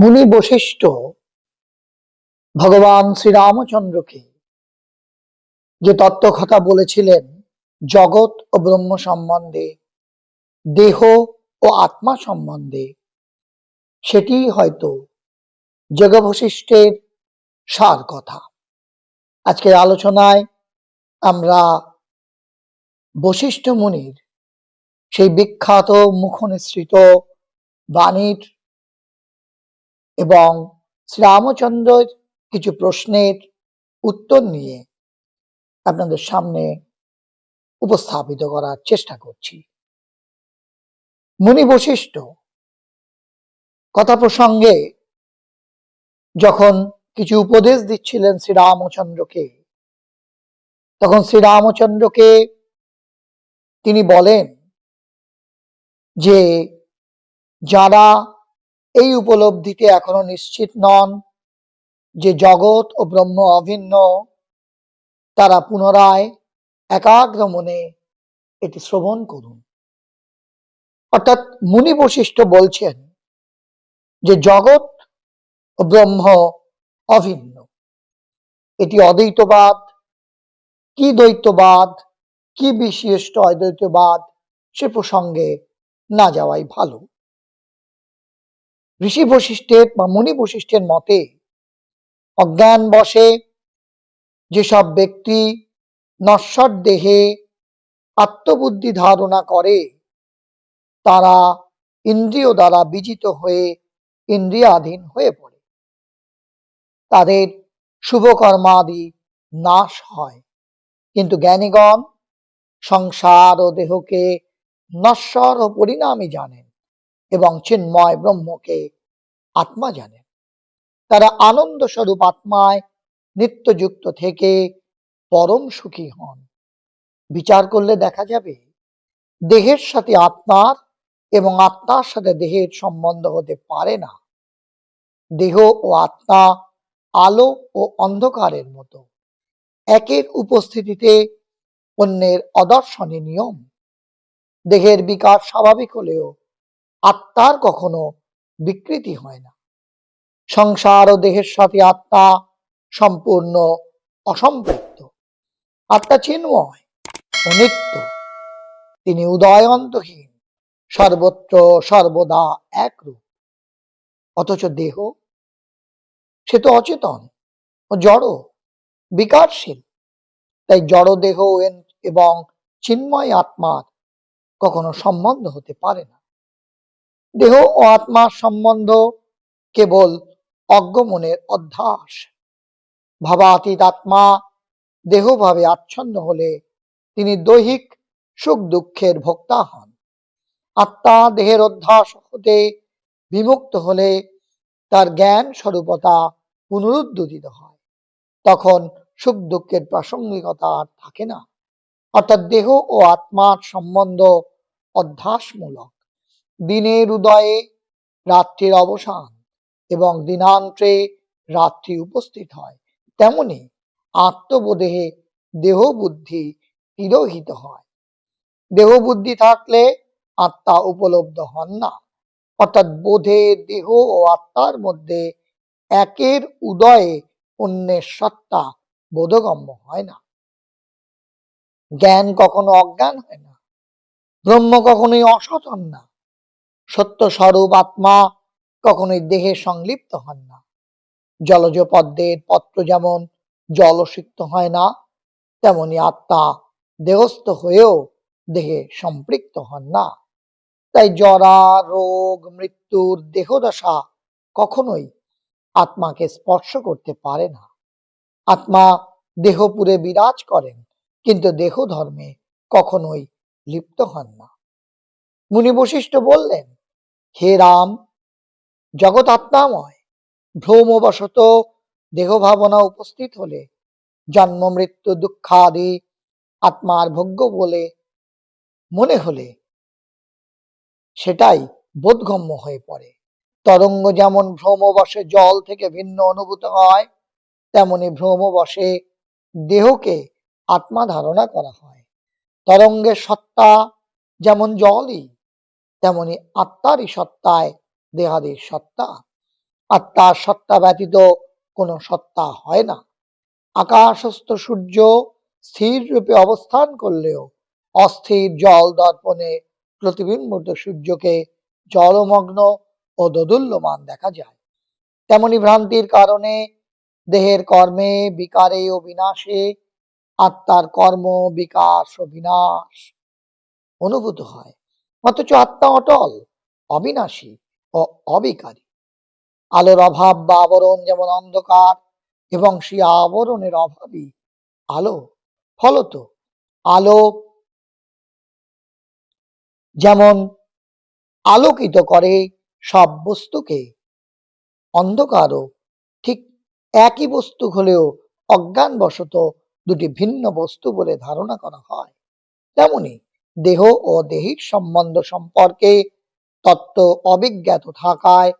মুনি বশিষ্ঠ ভগবান শ্রীরামচন্দ্রকে যে তত্ত্ব কথা বলেছিলেন, জগৎ ও ব্রহ্ম সম্বন্ধে, দেহ ও আত্মা সম্বন্ধে, সেটি হয়তো জগবশিষ্ঠের সার কথা। আজকের আলোচনায় আমরা বশিষ্ঠ মুনির, সেই বিখ্যাত মুখনিসৃত বাণীর এবং শ্রীরামচন্দ্রের কিছু প্রশ্নের উত্তর নিয়ে আপনাদের সামনে উপস্থাপিত করার চেষ্টা করছি। মুনি বশিষ্ঠ কথা প্রসঙ্গে যখন কিছু উপদেশ দিচ্ছিলেন শ্রীরামচন্দ্রকে, তখন শ্রীরামচন্দ্রকে তিনি বলেন যে, যারা এই উপলব্ধিতে এখনও নিশ্চিত নন যে জগৎ ও ব্রহ্ম অভিন্ন। তারা পুনরায় একাগ্র মনে এটি শ্রবণ করুন। অর্থাৎ মুনি বশিষ্ঠ বলছেন যে জগৎ ও ব্রহ্ম অভিন্ন। এটি অদ্বৈতবাদ, কি দ্বৈতবাদ, কি বিশিষ্ট অদ্বৈতবাদ সে প্রসঙ্গে না যাওয়াই ভালো। ঋষি বশিষ্ঠের বা মুনি বশিষ্ঠের মতে, অজ্ঞান বসে যেসব ব্যক্তি নশ্বর দেহে আত্মবুদ্ধি ধারণা করে, তারা ইন্দ্রিয় দ্বারা বিজিত হয়ে ইন্দ্রিয়াধীন হয়ে পড়ে। তাদের শুভকর্মাদি নাশ হয়। কিন্তু জ্ঞানীগণ সংসার ও দেহকে নশ্বর ও পরিণামী জানেন। এবং চিন্ময় ব্রহ্মকে আত্মা জানেন তারা আনন্দ স্বরূপ আত্মায় নিত্যযুক্ত থেকে পরম সুখী হন। বিচার করলে দেখা যাবে, দেহের সাথে আত্মার এবং আত্মার সাথে দেহের সম্বন্ধ হতে পারে না। দেহ ও আত্মা আলো ও অন্ধকারের মতো। একের উপস্থিতিতে অন্যের অদর্শনী নিয়ম। দেহের বিকাশ স্বাভাবিক হলেও আত্মার কখনো বিকৃতি হয় না। সংসার ও দেহের সাথে আত্মা সম্পূর্ণ অসম্পৃক্ত। আত্মা চিন্ময় ও নিত্য। তিনি উদয়ন্তহীন, সর্বত্র সর্বদা একরূপ। অথচ দেহ, সে তো অচেতন ও জড়, বিকারশীল। তাই জড় দেহ এবং চিন্ময় আত্মার কখনো সম্বন্ধ হতে পারে না। দেহ ও আত্মার সম্বন্ধ কেবল অজ্ঞমনের অধ্যাস। ভাবাতীত আত্মা দেহভাবে আচ্ছন্ন হলে তিনি দৈহিক সুখ দুঃখের ভোক্তা হন। আত্মা দেহের অধ্যাস হতে বিমুক্ত হলে তার জ্ঞান স্বরূপতা পুনরুদ্ধরিত হয়। তখন সুখ দুঃখের প্রাসঙ্গিকতা আর থাকে না। অর্থাৎ দেহ ও আত্মার সম্বন্ধ অধ্যাসমূলক। দিনের উদয়ে রাত্রির অবসান এবং দিনান্তে রাত্রি উপস্থিত হয়। তেমনি আত্মবোধে দেহ বুদ্ধি তিরোহিত হয়। দেহ বুদ্ধি থাকলে আত্মা উপলব্ধ হন না। অর্থাৎ বোধে দেহ ও আত্মার মধ্যে একের উদয়ে অন্যের সত্তা বোধগম্য হয় না। জ্ঞান কখনো অজ্ঞান হয় না। ব্রহ্ম কখনোই অসচন না। সত্য স্বরূপ আত্মা কখনোই দেহে সংলিপ্ত হন না। জলজ পদ্মের পত্র যেমন জলসিক্ত হয় না, তেমনি আত্মা দেহস্থ হয়েও দেহে সম্পৃক্ত হন না। তাই জরা, রোগ, মৃত্যুর দেহদশা কখনোই আত্মাকে স্পর্শ করতে পারে না। আত্মা দেহপুরে বিরাজ করেন, কিন্তু দেহ ধর্মে কখনোই লিপ্ত হন না। মুনি বশিষ্ঠ বললেন হে রাম জগৎ আত্মাময় ভ্রমবশত দেহ ভাবনা উপস্থিত হলে, জন্ম, মৃত্যু, দুঃখাদি, আত্মার ভোগ্য বলে মনে হলে, সেটাই বোধগম্য হয়ে পড়ে। তরঙ্গ যেমন ভ্রমবশে জল থেকে ভিন্ন অনুভূত হয়, তেমনি ভ্রমবশে দেহকে আত্মা ধারণা করা হয়। তরঙ্গের সত্তা যেমন জলই তেমনি আত্মারই সত্তায় দেহাদির সত্তা। আত্মার সত্তা ব্যতীত কোনো সত্তা হয় না। আকাশস্থ সূর্য স্থির রূপে অবস্থান করলেও অস্থির জল দর্পণে প্রতিবিম্বিত সূর্যকে জলমগ্ন ও দোদুল্যমান দেখা যায়। তেমনি ভ্রান্তির কারণে দেহের কর্মে বিকারে ও বিনাশে আত্মার কর্ম বিকাশ ও বিনাশ অনুভূত হয়। অথচ আত্মা অটল, অবিনাশী ও অবিকারী। আলোর অভাব বা আবরণ যেমন অন্ধকার এবং সেই আবরণের অভাবই আলো। ফলত আলো যেমন আলোকিত করে, সব বস্তুকে অন্ধকারও ঠিক একই বস্তু হলেও অজ্ঞানবশত দুটি ভিন্ন বস্তু বলে ধারণা করা হয়। তেমনি দেহ ও দেহির সম্বন্ধ সম্পর্কে তত্ত্ব অবিজ্ঞাত থাকায়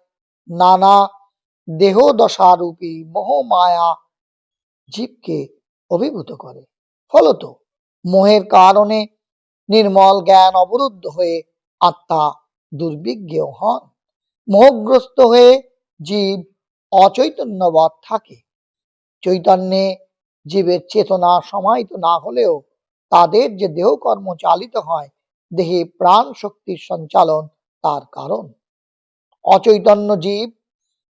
নানা দেহ দশারূপী মোহ মায়া জীবকে অভিভূত করে। ফলত মোহের কারণে নির্মল জ্ঞান অবরুদ্ধ হয়ে আত্মা দুর্বিজ্ঞ হন। মোহগ্রস্ত হয়ে জীব অচৈতন্যবৎ থাকে। চৈতন্যে জীবের চেতনা সমাহিত না হলেও তাদের যে দেহ কর্ম চালিত হয়, দেহে প্রাণ শক্তির সঞ্চালন তার কারণ। অচৈতন্য জীব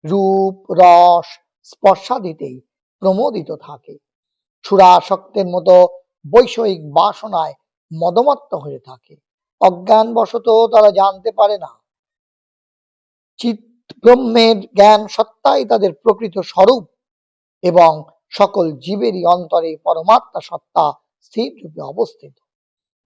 রূপ, রস স্পর্শাদিতেই প্রমোদিত থাকে। সুরাসক্তের মতো বৈষয়িক বাসনায় মদমত্ত হয়ে থাকে। অজ্ঞানবশত তারা জানতে পারে না। চিৎ ব্রহ্মের জ্ঞান সত্তাই তাদের প্রকৃত স্বরূপ এবং সকল জীবেরই অন্তরে পরমাত্মা সত্তা স্থির রূপে অবস্থিত।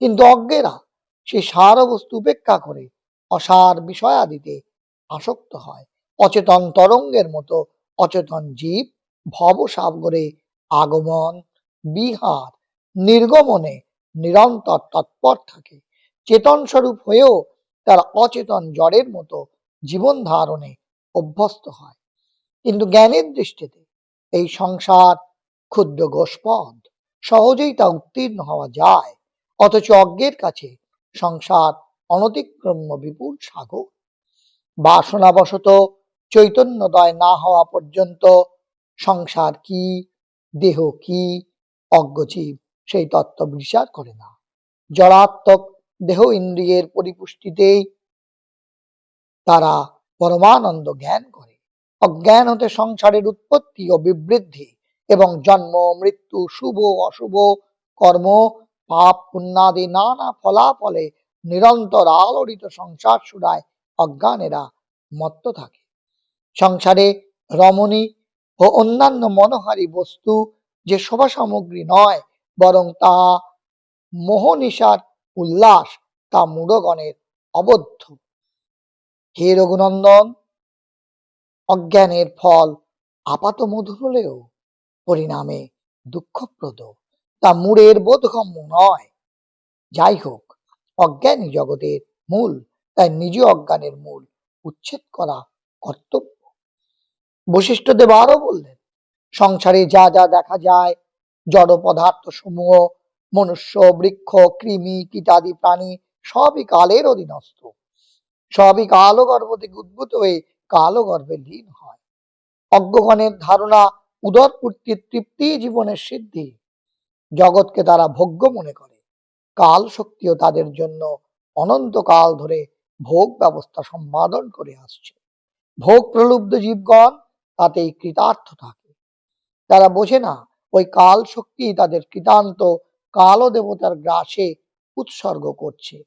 কিন্তু অজ্ঞেরা সে সার বস্তু উপেক্ষা করে অসার বিষয়াদিতে আসক্ত হয়। অচেতন তরঙ্গের মতো অচেতন জীব ভবসাগরে আগমন, বিহার, নির্গমনে নিরন্তর তৎপর থাকে। চেতন স্বরূপ হয়েও তার অচেতন জড়ের মতো জীবন ধারণে অভ্যস্ত হয়। কিন্তু জ্ঞানের দৃষ্টিতে এই সংসার ক্ষুদ্র গোষ্পদ। সহজেই তা উত্তীর্ণ হওয়া যায়। অথচ অজ্ঞের কাছে সংসার অনতিক্রম্য বিপুল সাগর। বাসনাবশত চৈতন্যদয় না হওয়া পর্যন্ত সংসার কি, দেহ কি অজ্ঞজীব সেই তত্ত্ব বিচার করে না। জড়াত্মক দেহ ইন্দ্রিয়ের পরিপুষ্টিতেই তারা পরমানন্দ জ্ঞান করে। অজ্ঞান হতে সংসারের উৎপত্তি ও বিবৃদ্ধি এবং জন্ম, মৃত্যু, শুভ অশুভ কর্ম, পাপ, পুণ্যাদি নানা ফলাফলে নিরন্তর আলোড়িত সংসার সুরায় অজ্ঞানেরা মত্ত থাকে। সংসারে রমণী ও অন্যান্য মনোহারী বস্তু যে শোভা সামগ্রী নয়, বরং তা মোহনিশার উল্লাস, তা মূঢ়গণের অবদ্ধ। হে রঘুনন্দন, অজ্ঞানের ফল আপাত মধুর হলেও পরিণামে দুঃখপ্রদ। তা মূঢ়ের বোধগম্য নয়। যাই হোক, অজ্ঞানী জগতের মূল, তাই নিজ অজ্ঞানের মূল উচ্ছেদ করা কর্তব্য। বশিষ্ঠদেব আরও বললেন, সংসারে যা যা দেখা যায় জড় পদার্থ সমূহ মনুষ্য, বৃক্ষ, কৃমি, কীটাদি, প্রাণী, সবই কালের অধীনস্থ। সবই কালো গর্ভ থেকে উদ্ভূত হয়ে কালো গর্ভে লীন হয়। অজ্ঞগণের ধারণা উদরপূর্তির তৃপ্তি জীবনের সিদ্ধি। জগৎকে তারা ভোগ্য মনে করে। কাল শক্তিও তাদের জন্য অনন্তকাল ধরে ভোগ ব্যবস্থা সম্পাদন করে আসছে। ভোগ প্রলুব্ধ জীবগণ, তাতেই কৃতার্থ থাকে। তারা বোঝে না, ওই কাল শক্তি তাদের কৃতান্ত কালো দেবতার গ্রাসে উৎসর্গ করছে।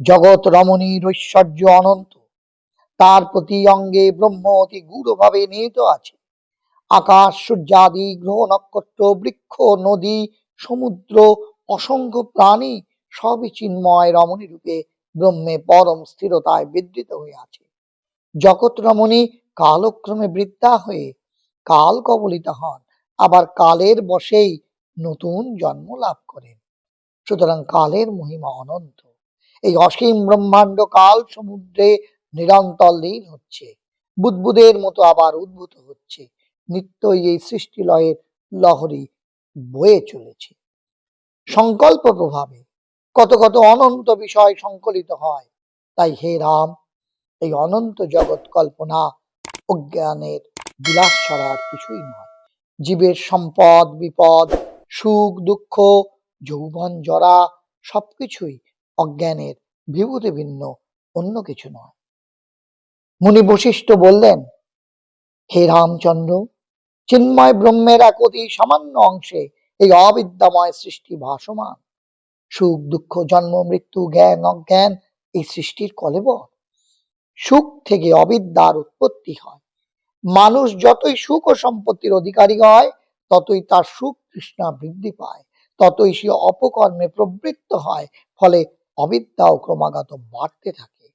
জগৎ রমণীর ঐশ্বর্য অনন্ত। তার প্রতি অঙ্গে ব্রহ্ম অতি গূঢ়ভাবে নিহিত আছে। আকাশ, সূর্যাদি, গ্রহ, নক্ষত্র, বৃক্ষ, নদী, সমুদ্র, অসংখ্য প্রাণী সবই চিন্ময় রমণী রূপে ব্রহ্মে পরম স্থিরতায় বিদ্রিত হয়ে আছে। জগৎ রমণী কালক্রমে বৃদ্ধা হয়ে কাল কবলিত হন, আবার কালের বশেই নতুন জন্ম লাভ করেন। সুতরাং কালের মহিমা অনন্ত। এই অসীম ব্রহ্মাণ্ড কাল সমুদ্রে নিরন্তর লীন হচ্ছে। বুদ্বুদের মতো আবার উদ্ভূত হচ্ছে। নিত্যই এই সৃষ্টি লয়ের লহরী বয়ে চলেছে। সংকল্প প্রভাবে কত কত অনন্ত বিষয় সংকলিত হয়। তাই হে রাম, এই অনন্ত জগৎ কল্পনা অজ্ঞানের বিলাস ছাড়া আর কিছুই নয়। জীবের সম্পদ, বিপদ, সুখ, দুঃখ, যৌবন, জরা সবকিছুই অজ্ঞানের বিভূতি ভিন্ন, অন্য কিছু নয়। মুনি বশিষ্ঠ বললেন, হে রামচন্দ্র চিন্ময় ব্রহ্মের এক অতি সামান্য অংশে এই অবিদ্যাময় সৃষ্টি ভাসমান। সুখ, দুঃখ, জন্ম, মৃত্যু, জ্ঞান, অজ্ঞান এই সৃষ্টির কলেবর সুখ থেকে অবিদ্যার উৎপত্তি হয়। মানুষ যতই সুখ ও সম্পত্তির অধিকারী হয়, ততই তার সুখ তৃষ্ণা বৃদ্ধি পায়। ততই সে অপকর্মে প্রবৃত্ত হয়, ফলে অবিদ্যাও ক্রমাগত বাড়তে থাকে।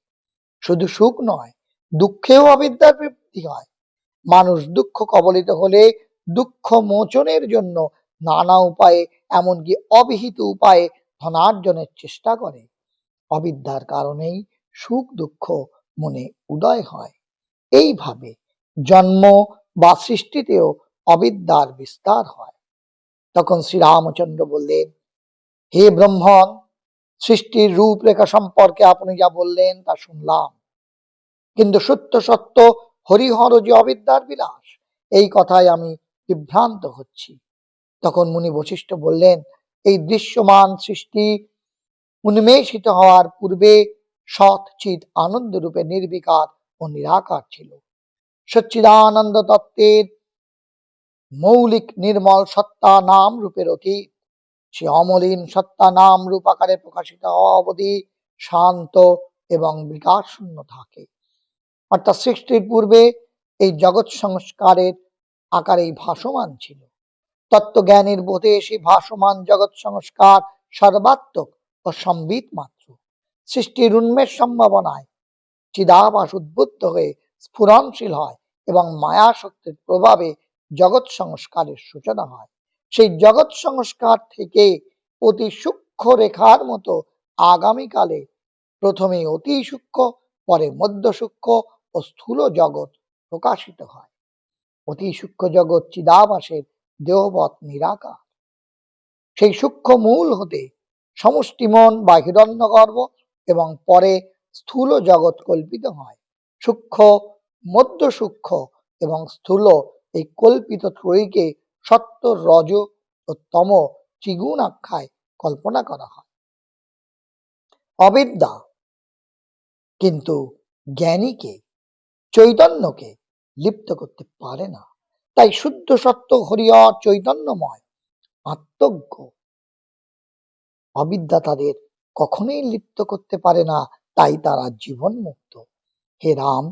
শুধু সুখ নয়, দুঃখেও অবিদ্যার বৃদ্ধি হয়। মানুষ দুঃখ কবলিত হলে দুঃখ মোচনের জন্য নানা উপায়ে, এমনকি অবিহিত উপায়ে ধনার্জনের চেষ্টা করে। অবিদ্যার কারণেই সুখ দুঃখ মনে উদয় হয়। এইভাবে জন্ম বা সৃষ্টিতেও অবিদ্যার বিস্তার হয়। তখন শ্রীরামচন্দ্র বললেন, হে ব্রহ্মণ, সৃষ্টির রূপরেখা সম্পর্কে আপনি যা বললেন তা শুনলাম। কিন্তু সত্য সত্য হরিহর যে অবিদ্যার বিলাস। এই কথায় আমি বিভ্রান্ত হচ্ছি। তখন মুনি বশিষ্ঠ বললেন, এই দৃশ্যমান সৃষ্টি উন্মেষিত হওয়ার পূর্বে সৎ চিত আনন্দ রূপে নির্বিকার ও নিরাকার ছিল। সচ্চিদানন্দ তত্ত্বের মৌলিক নির্মল সত্তা নাম রূপের অতীত। সে অমলিন সত্তা নাম রূপ আকারে প্রকাশিত হওয়া অবধি শান্ত এবং বিকাশ শূন্য থাকে। অর্থাৎ সৃষ্টির পূর্বে এই জগৎ সংস্কারের আকারেই ভাসমান ছিল। তত্ত্বজ্ঞানীর বোধে সেই ভাসমান জগৎ সংস্কার সর্বাত্মক ও সম্বিত মাত্র। সৃষ্টির উন্মেষ সম্ভাবনায় চিদাবাস উদ্বুদ্ধ হয়ে স্ফুরণশীল হয় এবং মায়া শক্তির প্রভাবে জগৎ সংস্কারের সূচনা হয়। সেই জগৎ সংস্কার থেকে অতি সূক্ষ্ম রেখার মতো আগামীকালে প্রথমে অতি সূক্ষ্ম, পরে মধ্য সূক্ষ্ম ও স্থূল জগৎ প্রকাশিত হয়। অতি সূক্ষ্ম জগৎ চিদাবাসের দেহবৎ নিরাকার। সেই সূক্ষ্ম মূল হতে সমষ্টি মন বা হিরণ্যগর্ভ এবং পরে স্থূল জগৎ কল্পিত হয়। সূক্ষ্ম, মধ্য সূক্ষ্ম এবং স্থূল এই কল্পিত ত্রয়ীকে সত্য রজ ও তম ত্রিগুণ আখ্যায় কল্পনা করা হয়। অবিদ্যা। কিন্তু জ্ঞানীকে চৈতন্যকে লিপ্ত করতে পারে না। তাই শুদ্ধ সত্য হরিহর চৈতন্যময়, আত্মজ্ঞ অবিদ্যা তাদের কখনোই লিপ্ত করতে পারে না, তাই তারা জীবন মুক্ত হে রাম,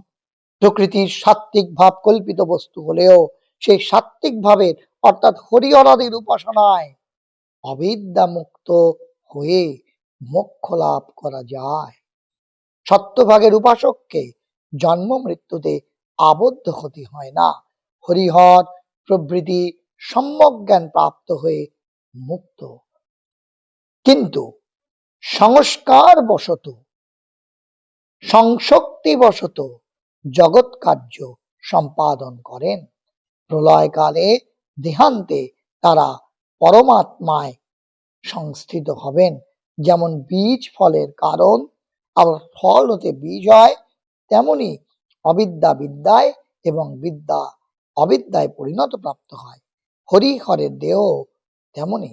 প্রকৃতির সাত্ত্বিক ভাব কল্পিত বস্তু হলেও সেই সাত্ত্বিক ভাবের, অর্থাৎ হরিহরাদির উপাসনায় অবিদ্যা মুক্ত হয়ে মোক্ষ লাভ করা যায়। সত্যভাগের উপাসককে জন্ম মৃত্যুতে আবদ্ধ হতে হয় না। হরিহর প্রভৃতি সম্যক জ্ঞান প্রাপ্ত হয়ে মুক্ত। কিন্তু সংস্কার বশত, সংশক্তি বশত জগৎ কার্য সম্পাদন করেন। প্রলয়কালে দেহান্তে তারা পরমাত্মায় সংস্থিত হবেন। যেমন বীজ ফলের কারণ, আবার ফল হতে বীজ হয় তেমনি অবিদ্যা বিদ্যায় এবং বিদ্যা অবিদ্যায় পরিণত প্রাপ্ত হয়। হরিহরের দেহ তেমনি।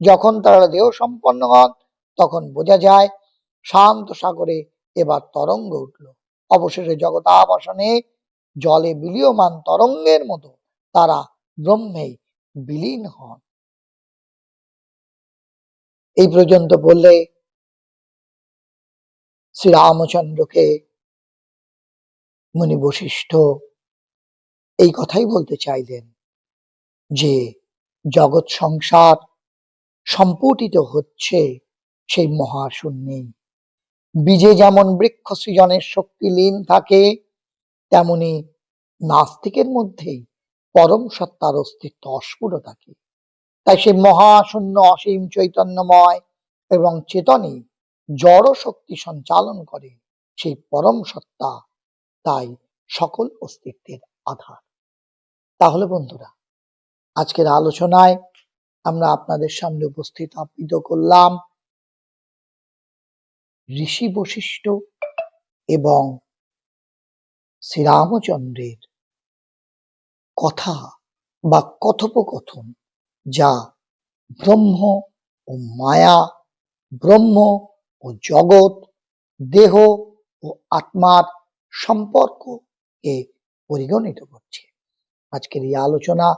যখন তারা দেহ সম্পন্ন হন, তখন বোঝা যায় শান্ত সাগরে এবার তরঙ্গ উঠল। অবশেষে জগতাবসানে জলে বিলীয়মান তরঙ্গের মতো তারা ব্রহ্মে বিলীন হন। এই পর্যন্ত বললে শ্রীরামচন্দ্রকে মুনি বশিষ্ঠ, এই কথাই বলতে চাইলেন যে, জগৎ সংসার সম্পুটিত হচ্ছে সেই মহাশূন্যেই বীজে যেমন বৃক্ষ সৃজনের শক্তি লীন থাকে, তেমনি নাস্তিকের মধ্যেই পরম সত্তার অস্তিত্ব অস্ফুট থাকে। তাই সেই মহাশূন্য অসীম চৈতন্যময় এবং চেতনে জড় শক্তি সঞ্চালন করে সেই পরম সত্তা তাই সকল অস্তিত্বের আধার। তাহলে বন্ধুরা, আজকের আলোচনায় আমরা আপনাদের সামনে উপস্থাপিত করলাম ঋষি বশিষ্ঠ এবং শ্রীরামচন্দ্রের কথা বা কথোপকথন যা ব্রহ্ম ও মায়া, ব্রহ্ম ও জগৎ, দেহ ও আত্মার সম্পর্ককে পরিগণিত করছে। আজকের এই আলোচনা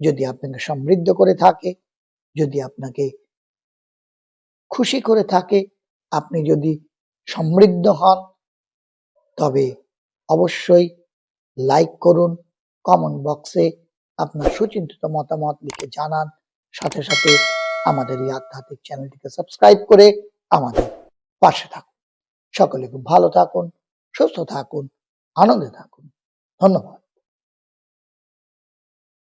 যদি আপনাকে সমৃদ্ধ করে থাকে, যদি আপনাকে খুশি করে থাকে, আপনি যদি সমৃদ্ধ হন, তবে অবশ্যই লাইক করুন, কমেন্ট বক্সে আপনার সুচিন্তিত মতামত লিখে জানান। সাথে সাথে আমাদের এই আধ্যাত্মিক চ্যানেলটিকে সাবস্ক্রাইব করে আমাদের পাশে থাকুন। সকলে খুব ভালো থাকুন। সুস্থ থাকুন আনন্দে থাকুন। ধন্যবাদ।